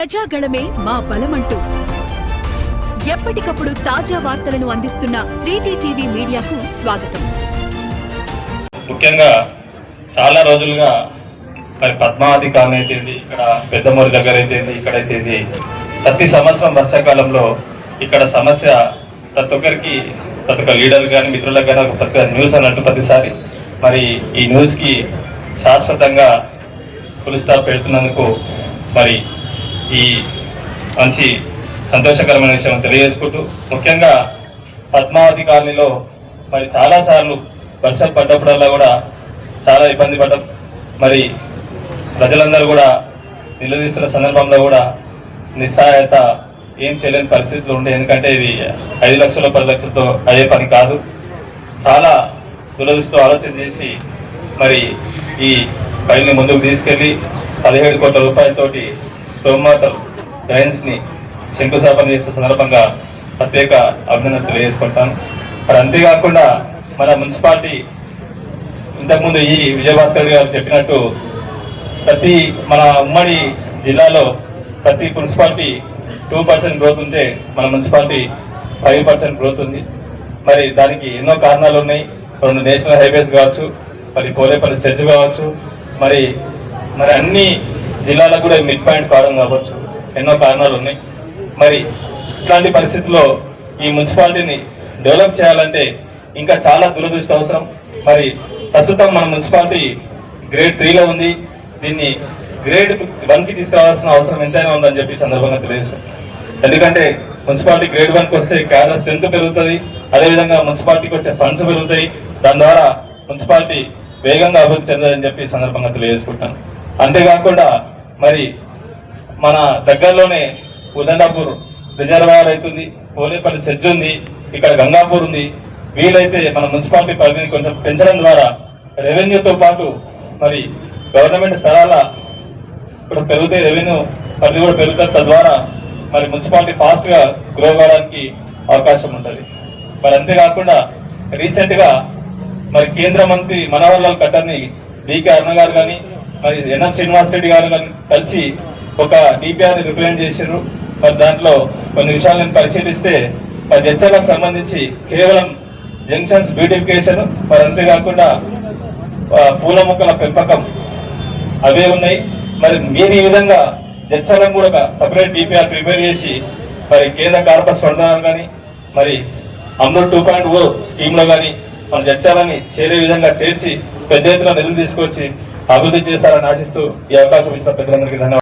ప్రజాగళమే మా బలమంటూ. ఎప్పటికప్పుడు తాజా వార్తలను అందిస్తున్న త్రీటీ టీవీ మీడియాకు స్వాగతం. ముఖ్యంగా చాలా రోజులుగా మరి పద్మావతి కాలనీ అయితేంది ఇక్కడ పెద్దమూరి దగ్గర అయితేంది ఇక్కడైతేంది ప్రతి సంవత్సరం వర్షాకాలంలో ఇక్కడ సమస్య ప్రతి ఒక్కరికి ప్రతి ఒక్క లీడర్ కానీ మిత్రులకు కానీ ఒక ప్రతి న్యూస్ అన్నట్టు ప్రతిసారి మరి ఈ న్యూస్కి శాశ్వతంగా పులిస్టాప్ పెడుతున్నందుకు మరి ఈ మంచి సంతోషకరమైన విషయం తెలియజేసుకుంటూ ముఖ్యంగా పద్మావతి కాలనీలో మరి చాలాసార్లు వర్షాలు పడ్డప్పుడల్లా కూడా చాలా ఇబ్బంది పడ్డ మరి ప్రజలందరూ కూడా నిలదీస్తున్న సందర్భంలో కూడా నిస్సహాయత ఏం చేయలేని పరిస్థితులు ఉండే ఎందుకంటే ఇది ఐదు లక్షల పది లక్షలతో అయ్యే పని కాదు. చాలా దురదృష్టం ఆలోచన చేసి మరి ఈ ఫైల్ని ముందుకు తీసుకెళ్ళి పదిహేడు కోట్ల రూపాయలతోటి స్టోమ్ వాటర్ శంకుస్థాపన చేసే సందర్భంగా ప్రత్యేక అభినందనలు తెలియజేసుకుంటాను. మరి అంతేకాకుండా మన మున్సిపాలిటీ ఇంతకుముందు ఈ విజయభాస్కర్ గారు చెప్పినట్టు ప్రతి మన ఉమ్మడి జిల్లాలో ప్రతి మున్సిపాలిటీ టూ పర్సెంట్ గ్రోత్ ఉంటే మన మున్సిపాలిటీ ఫైవ్ పర్సెంట్ గ్రోత్ ఉంది. మరి దానికి ఎన్నో కారణాలు ఉన్నాయి. రెండు నేషనల్ హైవేస్ కావచ్చు మరి పోలేపల్లి సెజ్ కావచ్చు మరి మరి అన్ని జిల్లాలకు కూడా మిడ్ పాయింట్ కావడం కావచ్చు. ఎన్నో కారణాలు ఉన్నాయి. మరి ఇట్లాంటి పరిస్థితుల్లో ఈ మున్సిపాలిటీని డెవలప్ చేయాలంటే ఇంకా చాలా దురదృష్ట అవసరం. మరి ప్రస్తుతం మన మున్సిపాలిటీ గ్రేడ్ త్రీలో ఉంది. దీన్ని గ్రేడ్ వన్కి తీసుకురావాల్సిన అవసరం ఎంతైనా ఉందని చెప్పి సందర్భంగా తెలియజేస్తున్నాను ఎందుకంటే మున్సిపాలిటీ గ్రేడ్ వన్కి వస్తే క్యాడర్ స్ట్రెంత్ పెరుగుతుంది. అదేవిధంగా మున్సిపాలిటీకి వచ్చే ఫండ్స్ పెరుగుతాయి. దాని ద్వారా మున్సిపాలిటీ వేగంగా అభివృద్ధి చెందదని చెప్పి సందర్భంగా తెలియజేసుకుంటాను అంతేకాకుండా మరి మన దగ్గరలోనే ఉదండాపూర్ రిజర్వాయర్ అవుతుంది పోలేపల్లి సెజ్ ఉంది ఇక్కడ గంగాపూర్ ఉంది. వీలైతే మన మున్సిపాలిటీ పరిధిని కొంచెం పెంచడం ద్వారా రెవెన్యూతో పాటు మరి గవర్నమెంట్ స్థలాల ఇప్పుడు పెరిగితే రెవెన్యూ పరిధి కూడా పెరుగుతుంది. తద్వారా మరి మున్సిపాలిటీ ఫాస్ట్గా గ్రో కావడానికి అవకాశం ఉంటుంది. మరి అంతేకాకుండా రీసెంట్గా మరి కేంద్ర మంత్రి మనోహర్లాల్ ఖట్టర్ని డికే అరుణ గారు కానీ మరి ఎన్ఎం శ్రీనివాస్ రెడ్డి గారు కలిసి ఒక డిపిఆర్ రిప్రజెంట్ చేశారు మరి దాంట్లో కొన్ని విషయాలు పరిశీలిస్తే మరి చర్చలకు సంబంధించి కేవలం జంక్షన్స్ బ్యూటిఫికేషన్ మరి అంతేకాకుండా పూల మొక్కల పెంపకం అవే ఉన్నాయి. మరి మీరు ఈ విధంగా జడ్సలం కూడా ఒక సపరేట్ డిపిఆర్ ప్రిపేర్ చేసి మరి కేంద్ర కార్పస్ ఫండ్ కానీ మరి అమృత్ టూ పాయింట్ ఓ స్కీమ్లో కానీ మన జడ్చాలని చేరే విధంగా చేర్చి పెద్ద ఎత్తున నిధులు తీసుకొచ్చి అభివృద్ధి చేస్తారని ఆశిస్తూ ఈ అవకాశం ఇచ్చిన పెద్దలందరికీ ధన్యవాదాలు.